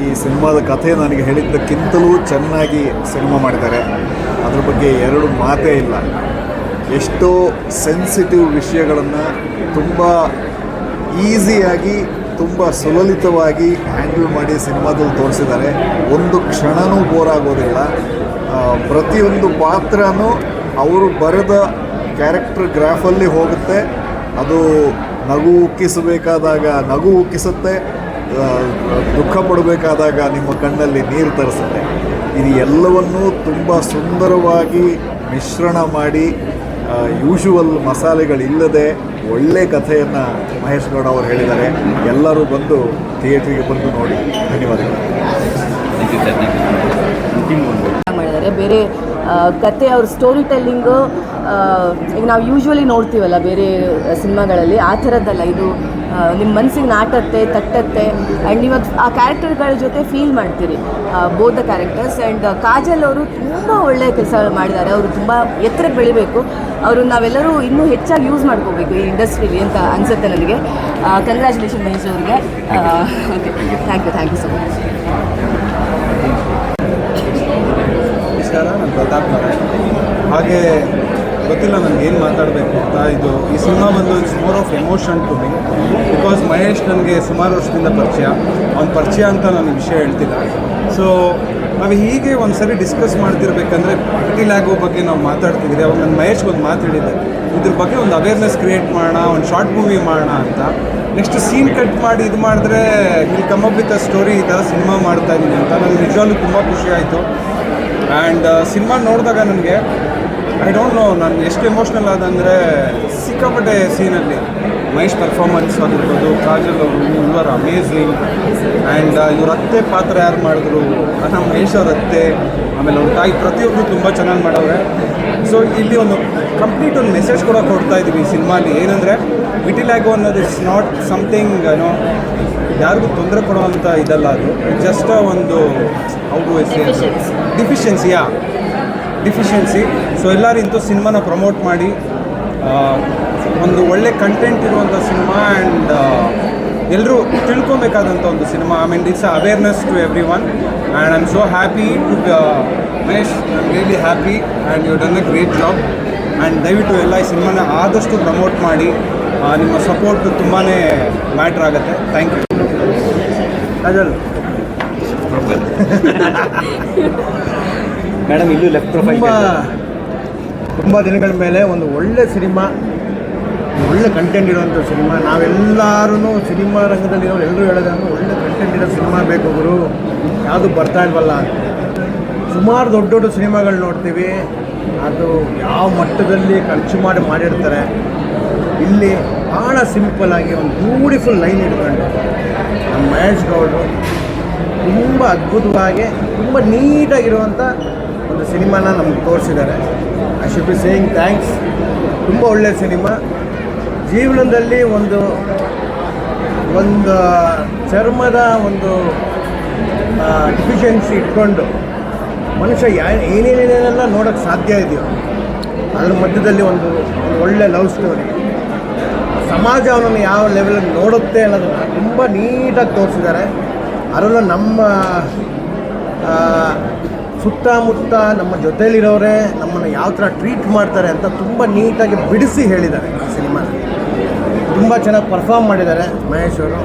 ಈ ಸಿನಿಮಾದ ಕಥೆ ನನಗೆ ಹೇಳಿದ್ದಕ್ಕಿಂತಲೂ ಚೆನ್ನಾಗಿ ಸಿನಿಮಾ ಮಾಡಿದ್ದಾರೆ. ಅದ್ರ ಬಗ್ಗೆ ಎರಡು ಮಾತೇ ಇಲ್ಲ. ಎಷ್ಟೋ ಸೆನ್ಸಿಟಿವ್ ವಿಷಯಗಳನ್ನು ತುಂಬ ಈಸಿಯಾಗಿ ತುಂಬ ಸುಲಲಿತವಾಗಿ ಹ್ಯಾಂಡಲ್ ಮಾಡಿ ಸಿನಿಮಾದಲ್ಲಿ ತೋರಿಸಿದ್ದಾರೆ. ಒಂದು ಕ್ಷಣವೂ ಬೋರ್ ಆಗೋದಿಲ್ಲ. ಪ್ರತಿಯೊಂದು ಪಾತ್ರನೂ ಅವರು ಬರೆದ ಕ್ಯಾರೆಕ್ಟರ್ ಗ್ರಾಫಲ್ಲಿ ಹೋಗುತ್ತೆ. ಅದು ನಗು ಉಕ್ಕಿಸಬೇಕಾದಾಗ ನಗು ಉಕ್ಕಿಸುತ್ತೆ. ದುಃಖ ಪಡಬೇಕಾದಾಗ ನಿಮ್ಮ ಕಣ್ಣಲ್ಲಿ ನೀರು ತರಿಸುತ್ತೆ. ಇದು ಎಲ್ಲವನ್ನೂ ತುಂಬ ಸುಂದರವಾಗಿ ಮಿಶ್ರಣ ಮಾಡಿ ಯೂಶುವಲ್ ಮಸಾಲೆಗಳಿಲ್ಲದೆ ಒಳ್ಳೆ ಕಥೆಯನ್ನು ಮಹೇಶ್ ಗೌಡ ಅವರು ಹೇಳಿದ್ದಾರೆ. ಎಲ್ಲರೂ ಬಂದು ಥಿಯೇಟ್ರಿಗೆ ಬಂದು ನೋಡಿ. ಧನ್ಯವಾದಗಳು. ಮಾಡಿದ್ದಾರೆ? ಬೇರೆ ಕತೆ ಅವ್ರ ಸ್ಟೋರಿ ಟೆಲ್ಲಿಂಗು ಈಗ ನಾವು ಯೂಶ್ವಲಿ ನೋಡ್ತೀವಲ್ಲ ಬೇರೆ ಸಿನಿಮಾಗಳಲ್ಲಿ ಆ ಥರದ್ದಲ್ಲ. ಇದು ನಿಮ್ಮ ಮನಸ್ಸಿಗೆ ನಾಟತ್ತೆ ತಟ್ಟತ್ತೆ ಆ್ಯಂಡ್ ಇವತ್ತು ಆ ಕ್ಯಾರೆಕ್ಟರ್ಗಳ ಜೊತೆ ಫೀಲ್ ಮಾಡ್ತೀರಿ. ಬೋಧ ಕ್ಯಾರೆಕ್ಟರ್ಸ್ ಆ್ಯಂಡ್ ಕಾಜಲ್ ಅವರು ತುಂಬ ಒಳ್ಳೆಯ ಕೆಲಸ ಮಾಡಿದ್ದಾರೆ ಅವರು ತುಂಬ ಎತ್ತರಕ್ಕೆ ಬೆಳಿಬೇಕು. ಅವರು ನಾವೆಲ್ಲರೂ ಇನ್ನೂ ಹೆಚ್ಚಾಗಿ ಯೂಸ್ ಮಾಡ್ಕೋಬೇಕು ಈ ಇಂಡಸ್ಟ್ರೀಲಿ ಅಂತ ಅನಿಸುತ್ತೆ ನನಗೆ. ಕಂಗ್ರ್ಯಾಚುಲೇಷನ್ ಮಹೇಶ್ ಅವ್ರಿಗೆ. Okay thank you thank you so much ನಮಸ್ಕಾರ ನಾನು ಪ್ರತಾಪ್ ನಾರಾಯಣ್. ಹಾಗೆ ಗೊತ್ತಿಲ್ಲ ನನಗೆ ಏನು ಮಾತಾಡಬೇಕು ಅಂತ. ಇದು ಈ ಸಿನಿಮಾ ಬಂದು it's more of emotion to me because Mahesh ನನಗೆ ಸುಮಾರು ವರ್ಷದಿಂದ ಪರಿಚಯ. ಅವ್ನ ಪರಿಚಯ ಅಂತ ನಾನು ವಿಷಯ ಹೇಳ್ತಿಲ್ಲ. ಸೊ ನಾವು ಹೀಗೆ ಒಂದು ಸರಿ ಡಿಸ್ಕಸ್ ಮಾಡ್ತಿರ್ಬೇಕಂದ್ರೆ ಪಾರ್ಟಿ ಲ್ಯಾಗೋ ಬಗ್ಗೆ ನಾವು ಮಾತಾಡ್ತಿದ್ದೀವಿ ಅವಾಗ ನಾನು ಮಹೇಶ್ಗೆ ಒಂದು ಮಾತು ಹೇಳಿದ್ದೆ. ಇದ್ರ ಬಗ್ಗೆ ಒಂದು ಅವೇರ್ನೆಸ್ ಕ್ರಿಯೇಟ್ ಮಾಡೋಣ, ಒಂದು ಶಾರ್ಟ್ ಮೂವಿ ಮಾಡೋಣ ಅಂತ. ನೆಕ್ಸ್ಟ್ ಸೀನ್ ಕಟ್ ಮಾಡಿ ಇದು ಮಾಡಿದ್ರೆ ಇಲ್ಲಿ come up with a story ಈ ಥರ ಸಿನಿಮಾ ಮಾಡ್ತಾ ಇದ್ದೀನಿ ಅಂತ. ನನಗೆ ನಿಜವಾಗ್ಲೂ ತುಂಬ ಖುಷಿ ಆಯಿತು. ಆ್ಯಂಡ್ ಸಿನಿಮಾ ನೋಡಿದಾಗ ನನಗೆ ಐ ಡೋಂಟ್ ನೋ ನಾನು ಎಷ್ಟು ಎಮೋಷ್ನಲ್ ಆದಂದರೆ ಸಿಕ್ಕಾಪಟ್ಟೆ ಸೀನಲ್ಲಿ ಮಹೇಶ್ ಪರ್ಫಾರ್ಮೆನ್ಸ್ ಆಗಿರ್ಬೋದು ಕಾಜಲ್ ಅವರು ಇವರ್ ಅಮೇಝಿಂಗ್ ಆ್ಯಂಡ್ ಇವ್ರ ಅತ್ತೆ ಪಾತ್ರ ಯಾರು ಮಾಡಿದ್ರು ನಮ್ಮ ಮಹೇಶ್ ಅವ್ರ ಅತ್ತೆ ಆಮೇಲೆ ಅವ್ರ ತಾಯಿ ಪ್ರತಿಯೊಬ್ಬರು ತುಂಬ ಚೆನ್ನಾಗಿ ಮಾಡವ್ರೆ. ಸೊ ಇಲ್ಲಿ ಒಂದು ಕಂಪ್ಲೀಟ್ ಒಂದು ಮೆಸೇಜ್ ಕೂಡ ಕೊಡ್ತಾ ಇದ್ದೀವಿ ಈ ಸಿನಿಮಾಲಿ. ಏನಂದರೆ ವಿಟಿಲ್ಯಾಗೋ ಅನ್ನೋದು ಇಟ್ಸ್ ನಾಟ್ ಸಮಥಿಂಗ್ ಏನೋ ಯಾರಿಗೂ ತೊಂದರೆ ಕೊಡುವಂಥ ಇದಲ್ಲ ಅದು. ಜಸ್ಟ್ ಒಂದು ಹೌದು ಡಿಫಿಷಿಯನ್ಸಿ ಯಾ ಡಿಫಿಷಿಯನ್ಸಿ ಸೊ ಎಲ್ಲರೂ ಇಂಥ ಸಿನಿಮಾನ ಪ್ರಮೋಟ್ ಮಾಡಿ ಒಂದು ಒಳ್ಳೆ ಕಂಟೆಂಟ್ ಇರುವಂಥ ಸಿನಿಮಾ ಆ್ಯಂಡ್ ಎಲ್ಲರೂ ತಿಳ್ಕೊಬೇಕಾದಂಥ ಒಂದು cinema. I mean it's awareness to every one and I am so happy to Mahesh I am really happy and you done a great job and ದಯವಿಟ್ಟು ಎಲ್ಲ ಈ ಸಿನಿಮಾನ ಆದಷ್ಟು ಪ್ರಮೋಟ್ ಮಾಡಿ. ನಿಮ್ಮ ಸಪೋರ್ಟ್ ತುಂಬಾ ಮ್ಯಾಟ್ರ್ ಆಗುತ್ತೆ. ಥ್ಯಾಂಕ್ ಯು ಕಾಜಲ್ ಮೇಡಮ್ ಇಲ್ಲೂ ಲೆಫ್ಟ್ ಪ್ರೊಫೈಲ್ ತುಂಬ ತುಂಬ ದಿನಗಳ ಮೇಲೆ ಒಂದು ಒಳ್ಳೆ ಸಿನಿಮಾ ಒಳ್ಳೆ ಕಂಟೆಂಟ್ ಇರುವಂಥ ಸಿನಿಮಾ. ನಾವೆಲ್ಲರೂ ಸಿನಿಮಾ ರಂಗದಲ್ಲಿ ಇರೋರು ಎಲ್ಲರೂ ಹೇಳೋದಂದ್ರೆ ಒಳ್ಳೆ ಕಂಟೆಂಟ್ ಇರೋ ಸಿನಿಮಾ ಬೇಕು ಗುರು. ಯಾವುದು ಬರ್ತಾ ಇಲ್ವಲ್ಲ? ಸುಮಾರು ದೊಡ್ಡ ದೊಡ್ಡ ಸಿನಿಮಾಗಳು ನೋಡ್ತೀವಿ. ಅದು ಯಾವ ಮಟ್ಟದಲ್ಲಿ ಖರ್ಚು ಮಾಡಿ ಮಾಡಿರ್ತಾರೆ. ಇಲ್ಲಿ ಭಾಳ ಸಿಂಪಲ್ಲಾಗಿ ಆಗಿ ಒಂದು ಬ್ಯೂಟಿಫುಲ್ ಲೈನ್ ಇಟ್ಕೊಂಡು ನಮ್ಮ ಮಹೇಶ್ ಗೌಡರು ತುಂಬ ಅದ್ಭುತವಾಗಿ ತುಂಬ ನೀಟಾಗಿರುವಂಥ ಒಂದು ಸಿನಿಮಾನ ನಮ್ಗೆ ತೋರಿಸಿದ್ದಾರೆ. I should be saying thanks ತುಂಬ ಒಳ್ಳೆಯ ಸಿನಿಮಾ. ಜೀವನದಲ್ಲಿ ಒಂದು ಒಂದು ಚರ್ಮದ ಒಂದು ಡಿಫಿಷಿಯನ್ಸಿ ಇಟ್ಕೊಂಡು ಮನುಷ್ಯ ಯಾ, ಏನೇನೇನೆಲ್ಲ ನೋಡೋಕ್ಕೆ ಸಾಧ್ಯ ಇದೆಯೋ, ಅದ್ರ ಮಧ್ಯದಲ್ಲಿ ಒಂದು ಒಳ್ಳೆ ಲವ್ ಸ್ಟೋರಿ ಸಮಾಜ ಅವನನ್ನು ಯಾವ ಲೆವೆಲಲ್ಲಿ ನೋಡುತ್ತೆ ಅನ್ನೋದನ್ನು ತುಂಬ ನೀಟಾಗಿ ತೋರಿಸಿದ್ದಾರೆ. ಅದರಲ್ಲೂ ನಮ್ಮ ಸುತ್ತಮುತ್ತ ನಮ್ಮ ಜೊತೆಯಲ್ಲಿರೋರೇ ನಮ್ಮನ್ನು ಯಾವ ಥರ ಟ್ರೀಟ್ ಮಾಡ್ತಾರೆ ಅಂತ ತುಂಬ ನೀಟಾಗಿ ಬಿಡಿಸಿ ಹೇಳಿದ್ದಾರೆ ಸಿನಿಮಾ ತುಂಬ ಚೆನ್ನಾಗಿ ಪರ್ಫಾರ್ಮ್ ಮಾಡಿದ್ದಾರೆ ಮಹೇಶ್ ಅವರು.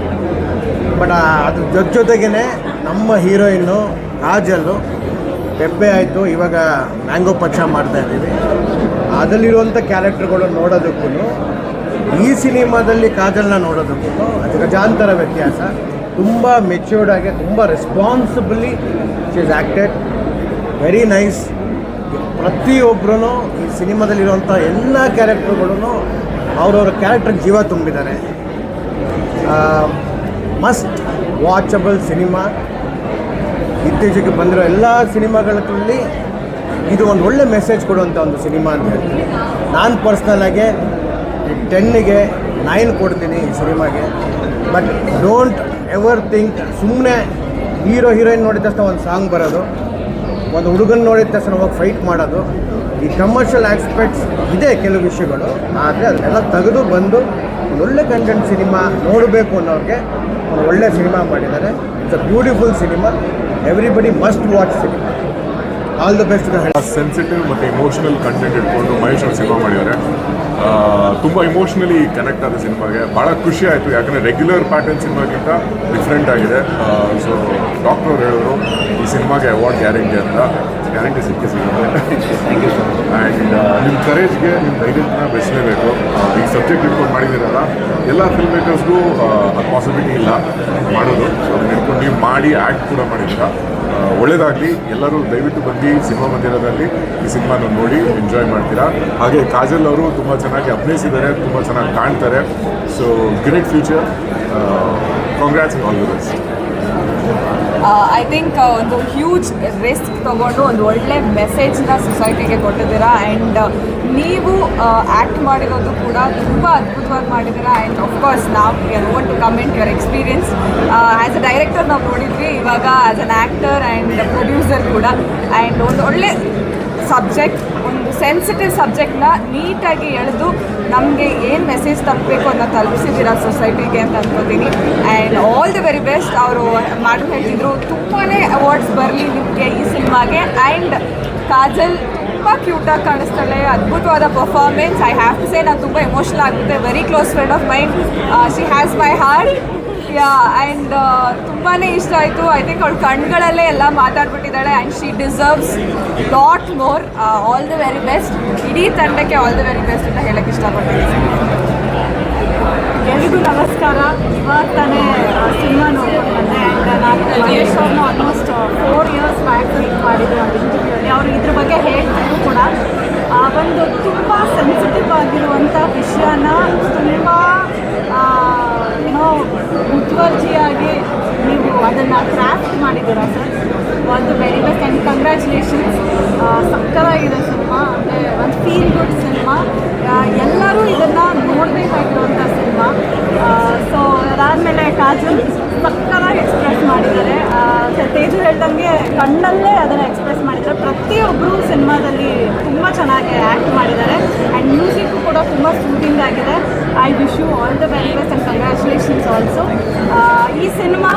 ಬಟ್ ಅದ್ರ ಜೊತೆ ಜೊತೆಗೇ ನಮ್ಮ ಹೀರೋಯಿನ್ನು ಕಾಜಲ್ಲು ಪೆಪ್ಪೆ ಆಯಿತು, ಇವಾಗ ಮ್ಯಾಂಗೋ ಪಕ್ಷ ಮಾಡ್ತಾ ಇದ್ದೀವಿ. ಅದರಲ್ಲಿರುವಂಥ ಕ್ಯಾರೆಕ್ಟರ್ಗಳು ನೋಡೋದಕ್ಕೂ ಈ ಸಿನಿಮಾದಲ್ಲಿ ಕಾಜಲ್ನ ನೋಡೋದಕ್ಕೂ ಅದು ಗಜಾಂತರ ವ್ಯತ್ಯಾಸ. ತುಂಬ ಮೆಚ್ಯೂರ್ಡ್ ಆಗಿ, ತುಂಬ responsibly she is acted very nice ಪ್ರತಿಯೊಬ್ಬರೂ ಈ ಸಿನಿಮಾದಲ್ಲಿರುವಂಥ ಎಲ್ಲ ಕ್ಯಾರೆಕ್ಟರ್ಗಳೂ ಅವರವ್ರ ಕ್ಯಾರೆಕ್ಟರ್ಗೆ ಜೀವ ತುಂಬಿದ್ದಾರೆ. ಮಸ್ಟ್ ವಾಚಬಲ್ ಸಿನಿಮಾ ಇತ್ತೀಚೆಗೆ ಬಂದಿರೋ ಎಲ್ಲ ಸಿನಿಮಾಗಳಲ್ಲಿ ಇದು ಒಂದು ಒಳ್ಳೆ ಮೆಸೇಜ್ ಕೊಡುವಂಥ ಒಂದು ಸಿನಿಮಾ ಅಂತ ಹೇಳ್ತೀನಿ. ನಾನು ಪರ್ಸ್ನಲಾಗೆ ಟೆನ್ನಿಗೆ ನೈನ್ ಕೊಡ್ತೀನಿ ಈ ಸಿನಿಮಾಗೆ ಬಟ್ ಡೋಂಟ್ ಎವರ್ ಥಿಂಕ್ ಸುಮ್ಮನೆ ಹೀರೋ ಹೀರೋಯಿನ್ ನೋಡಿದ ತಕ್ಷಣ ಒಂದು ಸಾಂಗ್ ಬರೋದು. ಒಂದು ಹುಡುಗನ ನೋಡಿದ ತಕ್ಷಣ ಹೋಗಿ ಫೈಟ್ ಮಾಡೋದು. ಈ ಕಮರ್ಷಿಯಲ್ ಆಸ್ಪೆಕ್ಟ್ಸ್ ಇದೆ ಕೆಲವು ವಿಷಯಗಳು, ಆದರೆ ಅದನ್ನೆಲ್ಲ ತೆಗೆದು ಬಂದು ಒಳ್ಳೆ ಕಂಟೆಂಟ್ ಸಿನಿಮಾ ನೋಡಬೇಕು ಅನ್ನೋರಿಗೆ ಒಂದು ಒಳ್ಳೆ ಸಿನಿಮಾ ಮಾಡಿದ್ದಾರೆ. It's a beautiful cinema everybody must watch cinema all the best sensitive ಮತ್ತು ಇಮೋಷನಲ್ ಕಂಟೆಂಟ್ ಇಟ್ಕೊಂಡು ಮಹೇಶ್ ಅವರು ಸಿನಿಮಾ ಮಾಡಿದ್ದಾರೆ. ತುಂಬ ಇಮೋಷ್ನಲಿ ಕನೆಕ್ಟ್ ಆದ ಸಿನಿಮಾಗೆ. ಭಾಳ ಖುಷಿ ಆಯಿತು. ಯಾಕಂದರೆ ರೆಗ್ಯುಲರ್ ಪ್ಯಾಟರ್ನ್ ಸಿನಿಮಾಗಿಂತ ಡಿಫ್ರೆಂಟ್ ಆಗಿದೆ. ಸೊ ಡಾಕ್ಟರ್ ಅವ್ರು ಹೇಳಿದ್ರು ಈ ಸಿನಿಮಾಗೆ ಅವಾರ್ಡ್ ಗ್ಯಾರಂಟಿ ಅಂತ. ಗ್ಯಾರಂಟಿ ಸಿಕ್ಕಿ ಸಿಗುತ್ತೆ. ಆ್ಯಂಡ್ ನಿಮ್ಮ ಕರೇಜ್ಗೆ ನಿಮ್ಮ ಧೈರ್ಯನ ಬೆಳೆಸಲೇಬೇಕು. ಈ ಸಬ್ಜೆಕ್ಟ್ ಇಟ್ಕೊಂಡು ಮಾಡಿದ್ದೀರಲ್ಲ ಎಲ್ಲ ಫಿಲ್ಮ್ ಮೇಕರ್ಸ್ಗೂ ಅದು ಪಾಸಿಬಿಲಿಟಿ ಇಲ್ಲ. ಮಾಡೋದು ಸೊ ಅದನ್ನ ಇಟ್ಕೊಂಡು ನೀವು ಮಾಡಿ ಆ್ಯಕ್ಟ್ ಕೂಡ ಮಾಡಿದ್ದೀರಾ ಆ, ಒಳ್ಳೇದಾಗಲಿ. ಎಲ್ಲರೂ ದಯವಿಟ್ಟು ಬಂದು ಸಿನಿಮಾ ಮಂದಿರದಲ್ಲಿ. ಈ ಸಿನಿಮಾನ ನೋಡಿ ಎಂಜಾಯ್ ಮಾಡ್ತೀರಾ. ಹಾಗೆ ಕಾಜಲ್ ಅವರು ತುಂಬ ಚೆನ್ನಾಗಿ ಅಭಿನಯಿಸಿದ್ದಾರೆ ತುಂಬ ಚೆನ್ನಾಗಿ ಕಾಣ್ತಾರೆ. So great future congrats all the best I think ಒಂದು ಹ್ಯೂಜ್ ರಿಸ್ಕ್ ತಗೊಂಡು ಒಂದು ಒಳ್ಳೆ ಮೆಸೇಜ್ನ ಸೊಸೈಟಿಗೆ ಕೊಟ್ಟಿದ್ದೀರಾ. ಆ್ಯಂಡ್ ನೀವು ಆ್ಯಕ್ಟ್ ಮಾಡಿರೋದು ಕೂಡ ತುಂಬ ಅದ್ಭುತವಾಗಿ ಮಾಡಿದ್ದೀರಾ? ಆ್ಯಂಡ್ ಅಫ್ಕೋರ್ಸ್ ನಾವು you want to comment your experience as a director ನಾವು ನೋಡಿದ್ವಿ, ಇವಾಗ as an actor and producer ಕೂಡ. ಆ್ಯಂಡ್ ಒಂದು ಒಳ್ಳೆ ಸಬ್ಜೆಕ್ಟ್ ಒಂದು ಸೆನ್ಸಿಟಿವ್ ಸಬ್ಜೆಕ್ಟ್ನ ನೀಟಾಗಿ ಎಳೆದು ನಮಗೆ ಏನು ಮೆಸೇಜ್ ತಲುಪಬೇಕು ಅನ್ನೋ ತಲುಪಿಸಿದ್ದೀರಾ ಸೊಸೈಟಿಗೆ ಅಂತ ಅನ್ಕೋತೀನಿ. And all the very best ಅವರು ಮಾಡು ಹೇಳ್ತಿದ್ರು. ತುಂಬಾ ಅವಾರ್ಡ್ಸ್ ಬರಲಿ ನಿಮಗೆ ಈ ಸಿನಿಮಾಗೆ. ಆ್ಯಂಡ್ ಕಾಜಲ್ ತುಂಬ ಕ್ಯೂಟಾಗಿ ಕಾಣಿಸ್ತಾಳೆ ಅದ್ಭುತವಾದ performance I have to say ನಾನು ತುಂಬ ಎಮೋಷನಲ್ ಆಗುತ್ತೆ very close friend of mind she has my heart yeah and ತುಂಬಾ ಇಷ್ಟ ಆಯಿತು. ಐ ಥಿಂಕ್ ಅವಳು ಕಣ್ಗಳಲ್ಲೇ ಎಲ್ಲ ಮಾತಾಡ್ಬಿಟ್ಟಿದ್ದಾಳೆ and she deserves lot more all the very best ಇಡೀ ತಂಡಕ್ಕೆ ಆಲ್ ದ ವೆರಿ ಬೆಸ್ಟ್ ಅಂತ ಹೇಳಕ್ಕೆ ಇಷ್ಟಪಡ್ತೀನಿ. ಎಲ್ರಿಗೂ ನಮಸ್ಕಾರ. ಇವಾಗ ತಾನೇ ಸಿನಿಮಾ ನೋಡ್ಕೊಂಡು ಮಹೇಶ್ ಅವ್ರನ್ನ ಆಲ್ಮೋಸ್ಟ್ ಫೋರ್ ಇಯರ್ಸ್ ಬ್ಯಾಕ್ ಮಾಡಿದ್ರು ಒಂದು ಇಂಟರ್ವ್ಯೂಲಿ ಅವರು ಇದ್ರ ಬಗ್ಗೆ ಹೇಳ್ತಿದ್ರು ಕೂಡ. ಒಂದು ತುಂಬ ಸೆನ್ಸಿಟಿವ್ ಆಗಿರುವಂಥ ವಿಷಯನ ತುಂಬ ಏನೋ ಮುತುವರ್ಜಿಯಾಗಿ ನೀವು ಅದನ್ನು ಕ್ರಾಫ್ಟ್ ಮಾಡಿದ್ದೀರಾ ಸರ್ ಒಂದು ವೆರಿ ಬೆಸ್ಟ್ ಆ್ಯಂಡ್ ಕಂಗ್ರ್ಯಾಚುಲೇಷನ್ಸ್ ಸಕ್ಕತ್ತಾಗಿದೆ ಸಿನಿಮಾ ಅಂದರೆ ಒಂದು ಫೀಲ್ ಗುಡ್ ಸಿನಿಮಾ ಎಲ್ಲರೂ ಇದನ್ನು ನೋಡಬೇಕಾಗಿರುವಂಥ ಸಿನಿಮಾ ಸೊ ಅದಾದಮೇಲೆ ಕಾಜಲ್ ಸಕ್ಕತ್ತಾಗಿ ಎಕ್ಸ್ಪ್ರೆಸ್ ಮಾಡಿದ್ದಾರೆ ಆ, ಸ- ತೇಜು ಹೇಳ್ದಂಗೆ ಕಣ್ಣಲ್ಲೇ ಅದನ್ನು ಎಕ್ಸ್ಪ್ರೆಸ್ ಮಾಡಿದ್ದಾರೆ ಪ್ರತಿಯೊಬ್ಬರು ಸಿನಿಮಾದಲ್ಲಿ ತುಂಬ ಚೆನ್ನಾಗಿ ಆ್ಯಕ್ಟ್ ಮಾಡಿದ್ದಾರೆ ಆ್ಯಂಡ್ ಮ್ಯೂಸಿಕ್ಕು ಕೂಡ ತುಂಬ ಸೂಟಿಂಗ್ ಆಗಿದೆ. I wish you all the very best and congratulations also ಈ ಸಿನಿಮಾ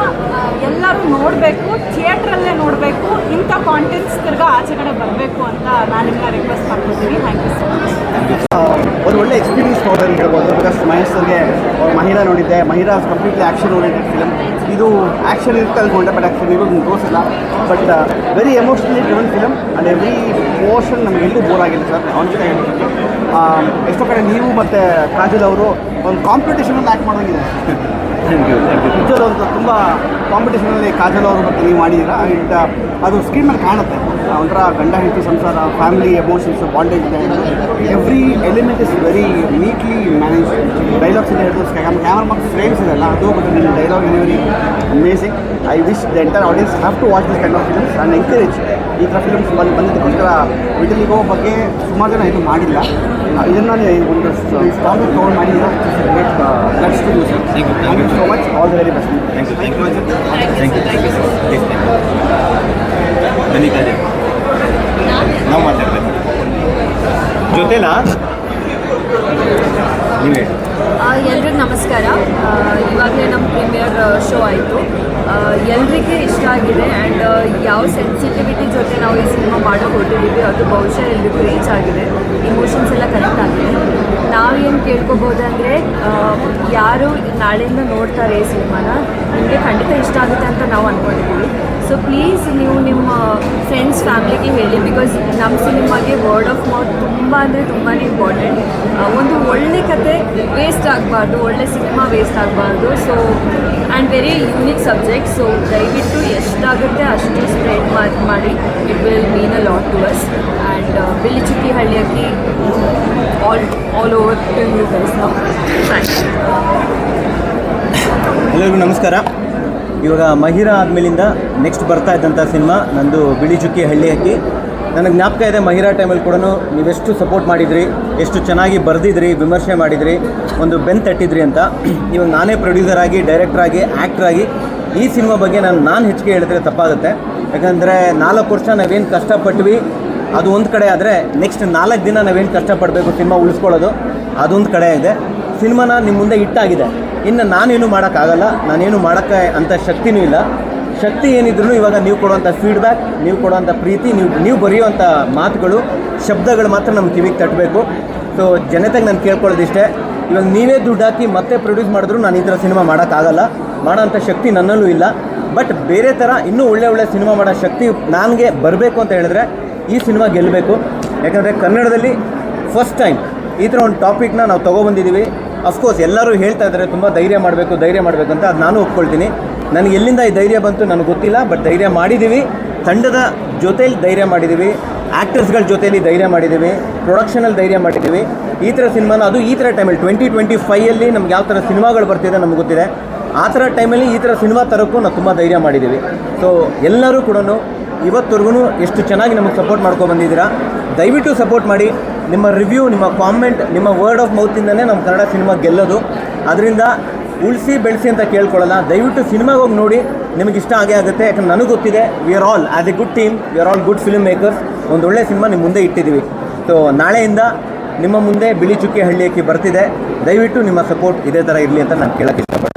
ಎಲ್ಲರೂ ನೋಡಬೇಕು ಥಿಯೇಟ್ರಲ್ಲೇ ನೋಡಬೇಕು, ಇಂಥ ಕಾಂಟೆಂಟ್ಸ್ ತಿರ್ಗಾ ಆಚೆ ಕಡೆ ಬರಬೇಕು ಅಂತ ನಾನು ನಿಮ್ಮ ರಿಕ್ವೆಸ್ಟ್ ಮಾಡ್ಕೊತೀನಿ ಥ್ಯಾಂಕ್ ಯು ಸೊ ಮಚ್ ಒಂದು ಒಳ್ಳೆ ಎಕ್ಸ್ಪೀರಿಯನ್ಸ್ ನೋಡೋದು ಹೇಳ್ಬೋದು. ಬಿಕಾಸ್ ಮಹೇಶ್ ಮಹಿಳಾ ನೋಡಿದ್ದೆ. ಮಹಿಳಾ ಕಂಪ್ಲೀಟ್ಲಿ ಆ್ಯಕ್ಷನ್ ಓರಿಯೆಂಟೆಡ್ ಫಿಲಮ್ ಇದು ಆ್ಯಕ್ಷನ್ ಇರುತ್ತೆ ಅನ್ಕೊಂಡೆ ಬಟ್ ಆ್ಯಕ್ಷನ್ ಇದು ತೋರಿಸಿಲ್ಲ but very emotionally driven film and every portion ನಮಗೆ ಎಲ್ಲೂ ಬೋರ್ ಆಗಿಲ್ಲ ಸರ್ ಆನ್ ಹೇಳ್ತೀನಿ. ಎಷ್ಟೋ ಕಡೆ ನೀವು ಮತ್ತು ಕಾಜಲ್ ಅವರು ಒಂದು ಕಾಂಪಿಟೇಷನಲ್ಲಿ ಆ್ಯಕ್ಟ್ ಮಾಡೋಂಗಿದೆ ಥ್ಯಾಂಕ್ ಯು ಥ್ಯಾಂಕ್ ಯು ನಿಜವಾದ ಒಂದು ತುಂಬ ಕಾಂಪಿಟೇಷನಲ್ಲಿ ಕಾಜಲ್ ಅವರು ಮತ್ತು ನೀವು ಮಾಡಿದ್ದೀರಾ? ಆ್ಯಂಡ್ ಅದು ಸ್ಕ್ರೀನ್ ಮೇಲೆ ಕಾಣುತ್ತೆ. ಒಂಥರ ಗಂಡ ಹೆಂಡತಿ ಸಂಸಾರ ಫ್ಯಾಮಿಲಿ ಎಮೋಷನ್ಸ್ ಬಾಂಡೇಜ್ ಇದೆ every element is very neatly manage dialogues ಇದೆ ಹೇಳಿದ್ರು ಕ್ಯಾಮರಾ ಮತ್ತು ಫ್ರೇಮ್ಸ್ ಇದೆಲ್ಲ ಅದು ಮತ್ತು ನಿಮ್ಮ dialogue delivery amazing I wish the entire audience have to watch this kind of films and encourage ಈ ಥರ ಫಿಲ್ಮ್ಸ್ ಬಂದು ಬಂದಿದ್ದಕ್ಕೋಸ್ಕರ ವಿಟಲಿಗೋ ಬಗ್ಗೆ ಸುಮಾರು ಜನ ಇದು ಮಾಡಿಲ್ಲ. ಇದನ್ನು ಒಂದು use Thank you, thank you. So much all the very best thank you thank you thank you thank you sir please thank you ಬನ್ನಿ ನಾವು ಮಾತಾಡ್ಬೇಕು. ಜೊತೆನಾ? ನೀವು ಎಲ್ರಿಗೂ ನಮಸ್ಕಾರ. ಇವಾಗಲೇ ನಮ್ಮ ಪ್ರೀಮಿಯರ್ ಶೋ ಆಯಿತು. ಎಲ್ರಿಗೆ ಇಷ್ಟ ಆಗಿದೆ ಆ್ಯಂಡ್ ಯಾವ ಸೆನ್ಸಿಟಿವಿಟಿ ಜೊತೆ ನಾವು ಈ ಸಿನಿಮಾ ಮಾಡೋಕೆ ಹೊರಟಿದ್ದೀವಿ, ಅದು ಬಹುಶಃ ಎಲ್ರಿಗೂ ರೀಚ್ ಆಗಿದೆ. ಇಮೋಷನ್ಸ್ ಎಲ್ಲ ಕನೆಕ್ಟ್ ಆಗಿದೆ. ನಾವೇನು ಕೇಳ್ಕೊಬೋದಂದರೆ ಯಾರು ನಾಳೆಯಿಂದ ನೋಡ್ತಾರೆ ಈ ಸಿನಿಮಾನ ನಿಮಗೆ ಖಂಡಿತ ಇಷ್ಟ ಆಗುತ್ತೆ ಅಂತ ನಾವು ಅಂದ್ಕೊಂಡಿದ್ದೀವಿ ಸೊ ಪ್ಲೀಸ್ ನೀವು ನಿಮ್ಮ ಫ್ರೆಂಡ್ಸ್ ಫ್ಯಾಮಿಲಿಗೆ ಹೇಳಿ ಬಿಕಾಸ್ ನಮ್ಮ ಸಿನಿಮಾಗೆ ವರ್ಡ್ ಆಫ್ ಮೌತ್ ತುಂಬ ಅಂದರೆ ತುಂಬಾ ಇಂಪಾರ್ಟೆಂಟ್ ಒಂದು ಒಳ್ಳೆ ಕತೆ ವೇಸ್ಟ್ ಆಗಬಾರ್ದು, ಒಳ್ಳೆ ಸಿನಿಮಾ ವೇಸ್ಟ್ ಆಗಬಾರ್ದು. So and very unique subject so ದಯವಿಟ್ಟು ಎಷ್ಟಾಗುತ್ತೆ ಅಷ್ಟು ಸ್ಪ್ರೆಡ್ ಮಾಡಿ ಮಾಡಿ. It will mean a lot to us and ಬಿಲ್ಲಿ ಚುಕ್ಕಿ ಹಳ್ಳಿಯಾಗಿ all all over to you guys ನಾವು ಥ್ಯಾಂಕ್ಸ್ ಎಲ್ಲರಿಗೂ ನಮಸ್ಕಾರ. ಇವಾಗ ಮಹಿರಾ ಆದ್ಮೇಲಿಂದ ನೆಕ್ಸ್ಟ್ ಬರ್ತಾ ಇದ್ದಂಥ ಸಿನಿಮಾ, ನಂದು ಬಿಳಿ ಚುಕ್ಕಿ ಹಳ್ಳಿ ಹಕ್ಕಿ. ನನಗೆ ಜ್ಞಾಪಕ ಇದೆ ಮಹಿರಾ ಟೈಮಲ್ಲಿ ಕೂಡ ನೀವೆಷ್ಟು ಸಪೋರ್ಟ್ ಮಾಡಿದ್ರಿ, ಎಷ್ಟು ಚೆನ್ನಾಗಿ ಬರೆದಿದ್ರಿ, ವಿಮರ್ಶೆ ಮಾಡಿದ್ರಿ, ಒಂದು ಬೆನ್ ತಟ್ಟಿದ್ರಿ ಅಂತ. ಇವಾಗ ನಾನೇ ಪ್ರೊಡ್ಯೂಸರ್ ಆಗಿ ಡೈರೆಕ್ಟರ್ ಆಗಿ ಆಗಿ ಈ ಸಿನಿಮಾ ಬಗ್ಗೆ ನಾನು ನಾನು ಹೆಚ್ಚಿಗೆ ಹೇಳಿದ್ರೆ ತಪ್ಪಾಗುತ್ತೆ. ಯಾಕಂದರೆ ನಾಲ್ಕು ವರ್ಷ ನಾವೇನು ಕಷ್ಟಪಟ್ವಿ, ಅದು ಒಂದು ಕಡೆ ಆದರೆ ನೆಕ್ಸ್ಟ್ ನಾಲ್ಕು ದಿನ ನಾವೇನು ಕಷ್ಟಪಡಬೇಕು ಸಿನಿಮಾ ಉಳಿಸ್ಕೊಳ್ಳೋದು, ಅದೊಂದು ಕಡೆ ಇದೆ. ಸಿನಿಮಾನ ನಿಮ್ಮ ಮುಂದೆ ಇಟ್ಟಾಗಿದೆ ಇನ್ನು ನಾನೇನು ಮಾಡೋಕ್ಕಾಗಲ್ಲ, ನಾನೇನು ಮಾಡೋಕ್ಕೆ ಅಂಥ ಶಕ್ತಿನೂ ಇಲ್ಲ. ಶಕ್ತಿ ಏನಿದ್ರು ಇವಾಗ ನೀವು ಕೊಡುವಂಥ ಫೀಡ್ಬ್ಯಾಕ್ ನೀವು ಕೊಡುವಂಥ ಪ್ರೀತಿ, ನೀವು ನೀವು ಬರೆಯುವಂಥ ಮಾತುಗಳು, ಶಬ್ದಗಳು ಮಾತ್ರ ನಮ್ಮ ಕಿವಿಗೆ ತಟ್ಟಬೇಕು. ಸೊ ಜನತೆಗೆ ನಾನು ಕೇಳ್ಕೊಳ್ಳೋದಿಷ್ಟೇ, ಇವಾಗ ನೀವೇ ದುಡ್ಡು ಹಾಕಿ ಮತ್ತೆ ಪ್ರೊಡ್ಯೂಸ್ ಮಾಡಿದ್ರು ನಾನು ಈ ಥರ ಸಿನಿಮಾ ಮಾಡೋಕ್ಕಾಗಲ್ಲ. ಮಾಡೋಂಥ ಶಕ್ತಿ ನನ್ನಲ್ಲೂ ಇಲ್ಲ. ಬಟ್ ಬೇರೆ ಥರ ಇನ್ನೂ ಒಳ್ಳೆ ಒಳ್ಳೆ ಸಿನಿಮಾ ಮಾಡೋ ಶಕ್ತಿ ನನಗೆ ಬರಬೇಕು ಅಂತ ಹೇಳಿದ್ರೆ ಈ ಸಿನಿಮಾ ಗೆಲ್ಲಬೇಕು. ಯಾಕಂದರೆ ಕನ್ನಡದಲ್ಲಿ ಫಸ್ಟ್ ಟೈಮ್ ಈ ಥರ ಒಂದು ಟಾಪಿಕ್ನ ನಾವು ತೊಗೊಬಂದಿದ್ದೀವಿ. ಅಫ್ಕೋರ್ಸ್ ಎಲ್ಲರೂ ಹೇಳ್ತಾ ಇದ್ದಾರೆ, ತುಂಬ ಧೈರ್ಯ ಮಾಡಬೇಕು ಧೈರ್ಯ ಮಾಡಬೇಕು ಅಂತ ಅದು ನಾನು ಒಪ್ಕೊಳ್ತೀನಿ. ನನಗೆ ಎಲ್ಲಿಂದ ಈ ಧೈರ್ಯ ಬಂತು ನನಗೆ ಗೊತ್ತಿಲ್ಲ ಬಟ್ ಧೈರ್ಯ ಮಾಡಿದ್ದೀವಿ ತಂಡದ ಜೊತೆಯಲ್ಲಿ ಧೈರ್ಯ ಮಾಡಿದ್ದೀವಿ ಆ್ಯಕ್ಟರ್ಸ್ಗಳ ಜೊತೆಯಲ್ಲಿ ಧೈರ್ಯ ಮಾಡಿದ್ದೀವಿ ಪ್ರೊಡಕ್ಷನಲ್ಲಿ ಧೈರ್ಯ ಮಾಡಿದ್ದೀವಿ ಈ ಥರ ಸಿನಿಮಾನ, ಅದು ಈ ಥರ ಟೈಮಲ್ಲಿ ಟ್ವೆಂಟಿ ಟ್ವೆಂಟಿ ಫೈಯಲ್ಲಿ ನಮ್ಗೆ ಯಾವ ಥರ ಸಿನಿಮಾಗಳು ಬರ್ತಿದೆ ನಮ್ಗೆ ಗೊತ್ತಿದೆ. ಆ ಥರ ಟೈಮಲ್ಲಿ ಈ ಥರ ಸಿನಿಮಾ ತರೋಕ್ಕೂ ನಾವು ತುಂಬ ಧೈರ್ಯ ಮಾಡಿದ್ದೀವಿ ಸೊ ಎಲ್ಲರೂ ಕೂಡ ಇವತ್ತವರೆಗೂ ಎಷ್ಟು ಚೆನ್ನಾಗಿ ನಮಗೆ ಸಪೋರ್ಟ್ ಮಾಡ್ಕೊಂಡು ಬಂದಿದ್ದೀರಾ, ದಯವಿಟ್ಟು ಸಪೋರ್ಟ್ ಮಾಡಿ. ನಿಮ್ಮ ರಿವ್ಯೂ ನಿಮ್ಮ ಕಾಮೆಂಟ್ ನಿಮ್ಮ ವರ್ಡ್ ಆಫ್ ಮೌತಿಂದನೇ ನಮ್ಮ ಕನ್ನಡ ಸಿನಿಮಾ ಗೆಲ್ಲೋದು. ಅದರಿಂದ ಉಳಿಸಿ ಬೆಳೆಸಿ ಅಂತ ಕೇಳ್ಕೊಳ್ಳಲ್ಲ. ದಯವಿಟ್ಟು ಸಿನಿಮಾಗೆ ಹೋಗಿ ನೋಡಿ. ನಿಮಗೆ ಇಷ್ಟ ಆಗೇ ಆಗುತ್ತೆ. ಯಾಕಂದ್ರೆ ನನಗೆ ಗೊತ್ತಿದೆ we are all as a good team we are all good film makers ಒಂದು ಒಳ್ಳೆ ಸಿನಿಮಾ ನಿಮ್ಮ ಮುಂದೆ ಇಟ್ಟಿದ್ದೀವಿ. ಸೊ ನಾಳೆಯಿಂದ ನಿಮ್ಮ ಮುಂದೆ ಬಿಳಿ ಚುಕ್ಕೆ ಹಳ್ಳಿಯಕ್ಕೆ ಬರ್ತಿದೆ. ದಯವಿಟ್ಟು ನಿಮ್ಮ ಸಪೋರ್ಟ್ ಇದೇ ಥರ ಇರಲಿ ಅಂತ ನಾನು ಕೇಳೋಕ್ಕೆ ಇಷ್ಟಪಡ್ತೀನಿ.